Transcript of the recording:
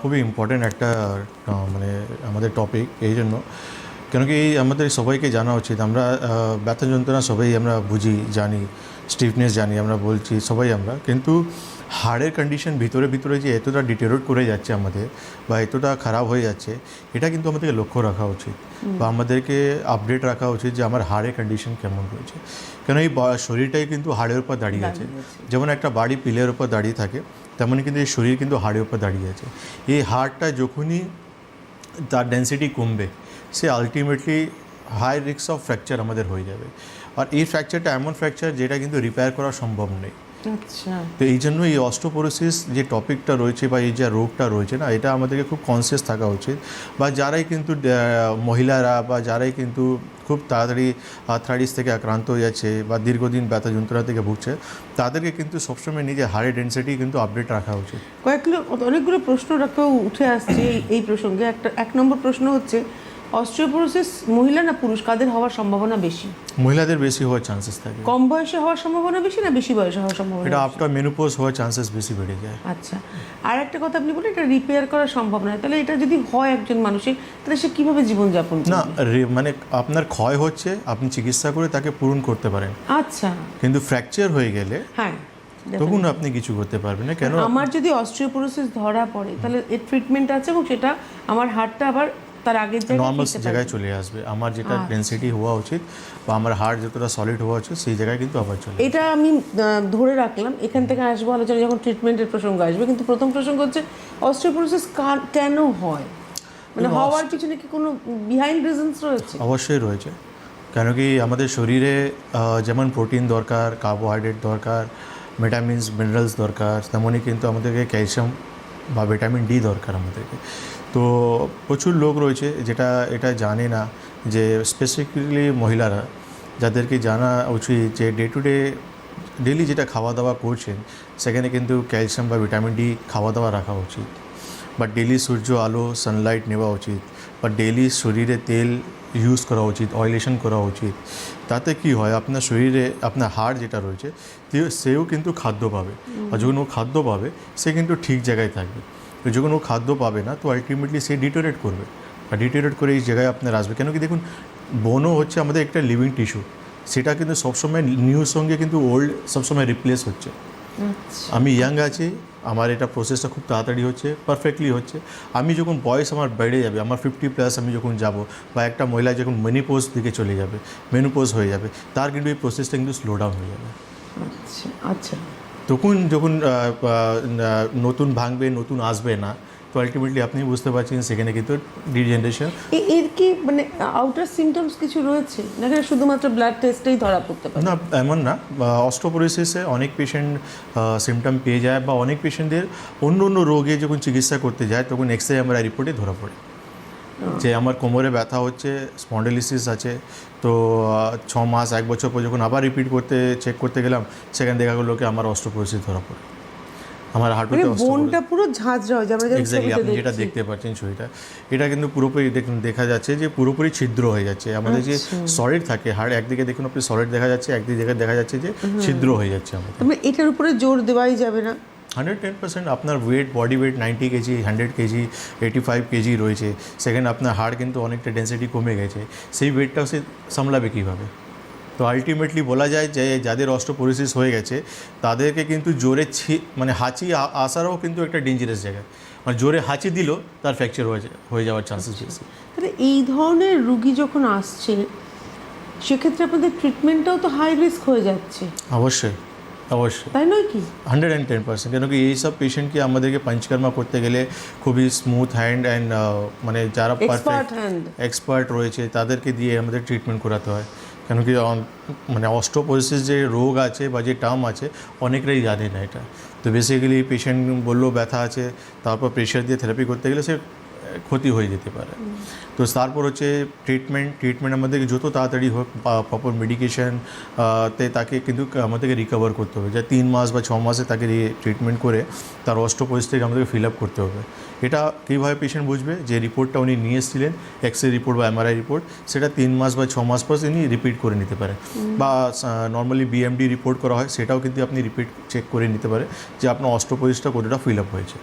খুবই ইম্পর্ট্যান্ট একটা মানে আমাদের টপিক এই জন্য। কেন কি আমাদের সবাইকে জানা উচিত। আমরা ব্যথা যন্ত্রণা সবাই আমরা বুঝি, জানি। স্টিফনেস জানি আমরা বলছি সবাই আমরা। কিন্তু হাড়ের কন্ডিশন ভিতরে ভিতরে যে এতটা ডিটেরোট করে যাচ্ছে আমাদের বা এতটা খারাপ হয়ে যাচ্ছে এটা কিন্তু আমাদেরকে লক্ষ্য রাখা উচিত বা আমাদেরকে আপডেট রাখা উচিত যে আমার হাড়ের কন্ডিশন কেমন রয়েছে। কেন এই শরীরটাই কিন্তু হাড়ের উপর দাঁড়িয়ে আছে। যেমন একটা বাড়ি পিলের উপর দাঁড়িয়ে থাকে তেমনই কিন্তু এই শরীর কিন্তু হাড়ের উপর দাঁড়িয়ে আছে। এই হাড়টা যখনই তার ডেন্সিটি কমবে সে ultimately high risk of fracture আমাদের হয়ে যাবে। আর এই ফ্র্যাকচারটা এমন ফ্র্যাকচার যেটা কিন্তু রিপেয়ার করা সম্ভব নেই। আচ্ছা। তো এই জন্য এই অস্টোপোরোসিস যে টপিকটা রয়েছে বা এই যে রোগটা রয়েছে না এটা আমাদেরকে খুব কনসিয়াস থাকা উচিত। বা যারাই কিন্তু মহিলারা বা যারাই কিন্তু খুব তাড়াতাড়ি আর্থ্রাইটিস থেকে আক্রান্ত হয়ে যাচ্ছে বা দীর্ঘদিন ব্যথা যন্ত্রণা থেকে ভুগছে তাদেরকে কিন্তু সবসময় নিজের হাড়ের ডেন্সিটি কিন্তু আপডেট রাখা উচিত। কয়েকগুলো অনেকগুলো প্রশ্ন রাখাও উঠে আসছে এই প্রসঙ্গে। একটা এক নম্বর প্রশ্ন হচ্ছে অস্ট্রিওপোরোসিস মহিলা না পুরুষ? কাদের হওয়ার সম্ভাবনা বেশি? মহিলাদের বেশি হওয়ার চান্সেস থাকে। কম বয়সে হওয়ার সম্ভাবনা বেশি না বেশি বয়সে হওয়ার সম্ভাবনা এটা আফটার মেনোপোজ হওয়ার চান্সেস বেশি বেড়ে যায়। আচ্ছা। আর একটা কথা আপনি বলেন এটা রিপেয়ার করা সম্ভব নয় তাহলে এটা যদি হয় একজন মানুষের তাহলে সে কীভাবে জীবনযাপন করবে? না মানে আপনার ক্ষয় হচ্ছে আপনি চিকিৎসা করে তাকে পূরণ করতে পারেন। আচ্ছা। কিন্তু ফ্র্যাকচার হয়ে গেলে হ্যাঁ তখন আপনি কিছু করতে পারবেন না। কেন? আমার যদি অস্ট্রিওপোরোসিস ধরা পড়ে তাহলে এর ট্রিটমেন্ট আছে এবং সেটা আমার হাড়টা আবার তার আগের নর্মাল জায়গায় চলে আসবে। আমার যেটা। ডেন্সিটি হওয়া উচিত বা আমার হার্ট যতটা সলিড হওয়া উচিত সেই জায়গায় কিন্তু আবার চলে এটা আমি ধরে রাখলাম। এখান থেকে আসব আলোচনা যখন ট্রিটমেন্টের প্রসঙ্গ আসবে। কিন্তু প্রথম প্রসঙ্গ হচ্ছে অস্ট্রিওপোরোসিস কেন হয়? মানে হওয়ার পিছনে কি কোনো বিহাইন্ড রিজনস রয়েছে? অবশ্যই রয়েছে। কেন কি আমাদের শরীরে যেমন প্রোটিন দরকার কার্বোহাইড্রেট দরকার ভিটামিনস মিনারেলস দরকার তেমনই কিন্তু আমাদেরকে ক্যালসিয়াম বা ভিটামিন ডি দরকার আমাদেরকে। তো প্রচুর লোক রয়েছে যেটা এটা জানে না যে স্পেসিফিকলি মহিলারা যাদেরকে জানা উচিত যে ডে টু ডে ডেলি যেটা খাওয়া দাওয়া করছেন সেখানে কিন্তু ক্যালসিয়াম বা ভিটামিন ডি খাওয়া দাওয়া রাখা উচিত। বা ডেলি সূর্য আলো সানলাইট নেওয়া উচিত। বা ডেলি শরীরে তেল ইউজ করা উচিত অয়েলেশন করা উচিত। তাতে কি হয় আপনার শরীরে আপনার হাড় যেটা রয়েছে সেও কিন্তু খাদ্য পাবে। আর যখন ও খাদ্য পাবে সে কিন্তু ঠিক জায়গায় থাকবে। তো যখন ও খাদ্য পাবে না তো আলটিমেটলি সে ডিটোরেট করবে। আর ডিটোরেট করে এই জায়গায় আপনার আসবে। কেন কি দেখুন বনও হচ্ছে আমাদের একটা লিভিং টিস্যু সেটা কিন্তু সবসময় নিউর সঙ্গে কিন্তু ওল্ড সবসময় রিপ্লেস হচ্ছে। আচ্ছা। আমি ইয়াং আছি আমার এটা প্রসেসটা খুব তাড়াতাড়ি হচ্ছে পারফেক্টলি হচ্ছে। আমি যখন বয়স আমার বেড়ে যাবে আমার ফিফটি প্লাস আমি যখন যাব বা একটা মহিলা যখন মেনিপোজ দিকে চলে যাবে মেনুপোজ হয়ে যাবে তার কিন্তু এই প্রসেসটা কিন্তু স্লো ডাউন হয়ে যাবে। আচ্ছা আচ্ছা। তখন যখন নতুন ভাঙবে নতুন আসবে না তো আলটিমেটলি আপনি বুঝতে পারছেন সেখানে কিন্তু ডিজেনারেশন এর কি মানে আউটার সিমটমস কিছু রয়েছে? নাকি শুধুমাত্র ব্লাড টেস্টেই ধরা পড়তে পারে? না এমন না। অস্ট্রোপোরোসিসে অনেক পেশেন্ট সিমটম পেয়ে যায় বা অনেক পেশেন্টদের অন্য অন্য রোগে যখন চিকিৎসা করতে যায় তখন এক্স রে আমরা রিপোর্টে ধরা পড়ে। যে আমার কোমরে ব্যথা হচ্ছে স্পন্ডেলিসিস আছে তো ছ মাস এক বছর পর যখন আবার রিপিট করতে চেক করতে গেলাম সেখানে দেখা গেলো কি আমার অস্ট্রোপোরোসিস ধরা পড়ে আমার মানে হাঁটুতে বোনটা পুরো ঝাঁঝরা হয়ে যাবে এক্স্যাক্টলি আপনি যেটা দেখতে পাচ্ছেন ছবিটা এটা কিন্তু পুরোপুরি দেখুন দেখা যাচ্ছে যে পুরোপুরি ছিদ্র হয়ে যাচ্ছে। আমাদের যে সলিড থাকে হাড় একদিকে দেখুন আপনি সলিড দেখা যাচ্ছে একদিকে দেখা যাচ্ছে যে ছিদ্র হয়ে যাচ্ছে আমাদের। মানে এটার উপরে জোর দেওয়াই যাবে না। হান্ড্রেড টেন পার্সেন্ট আপনার weight body weight ninety KG hundred KG eighty five KG রয়েছে। সেখানে আপনার হাড় কিন্তু অনেকটা ডেন্সিটি কমে গেছে। সেই ওয়েটটাও সে সামলাবে কীভাবে? তো আলটিমেটলি বলা যায় যে যাদের অস্ট্রোপোরিসিস হয়ে গেছে তাদেরকে কিন্তু জোরে ছি মানে হাঁচি আসারও কিন্তু একটা ডেঞ্জারাস জায়গা। মানে জোরে হাঁচি দিল তার ফ্র্যাকচার হয়ে হয়ে যাওয়ার চান্সেস বেশি। তাহলে এই ধরনের রুগী যখন আসছে সেক্ষেত্রে আপনাদের ট্রিটমেন্টটাও তো হাই রিস্ক হয়ে যাচ্ছে। অবশ্যই। অবশ্যই। তাই নয় কি? হান্ড্রেড অ্যান্ড টেন পার্সেন্ট কেন কি এইসব পেশেন্টকে আমাদেরকে পঞ্চকর্মা করতে গেলে খুবই স্মুথ হ্যান্ড অ্যান্ড মানে যারা পারফেক্ট এক্সপার্ট রয়েছে তাদেরকে দিয়ে আমাদের ট্রিটমেন্ট করাতে হয়। কেন কি মানে অস্ট্রোপোসিস যে রোগ আছে বা যে টার্ম আছে অনেকরাই জানে না এটা। তো বেসিক্যালি পেশেন্ট বলল ব্যথা আছে তারপর প্রেশার দিয়ে থেরাপি করতে গেলে সে ক্ষতি হয়ে যেতে পারে। তো তারপর হচ্ছে ট্রিটমেন্ট ট্রিটমেন্ট আমাদেরকে যত তাড়াতাড়ি হোক প্রপার মেডিকেশন তে তাকে কিন্তু আমাদেরকে রিকভার করতে হবে। যা তিন মাস বা ছ মাসে তাকে ট্রিটমেন্ট করে তার অস্ট্রোপোসিসটাকে আমাদেরকে ফিল আপ করতে হবে। এটা কীভাবে পেশেন্ট বুঝবে? যে রিপোর্টটা উনি নিয়ে এসেছিলেন এক্স রে রিপোর্ট বা এমআরআই রিপোর্ট সেটা তিন মাস বা ছ মাস পর তিনি রিপিট করে নিতে পারেন বা নর্মালি বিএমডি রিপোর্ট করা হয় সেটাও কিন্তু আপনি রিপিট চেক করে নিতে পারে যে আপনার অস্ট্রোপোসিসটা কতটা ফিল আপ হয়েছে।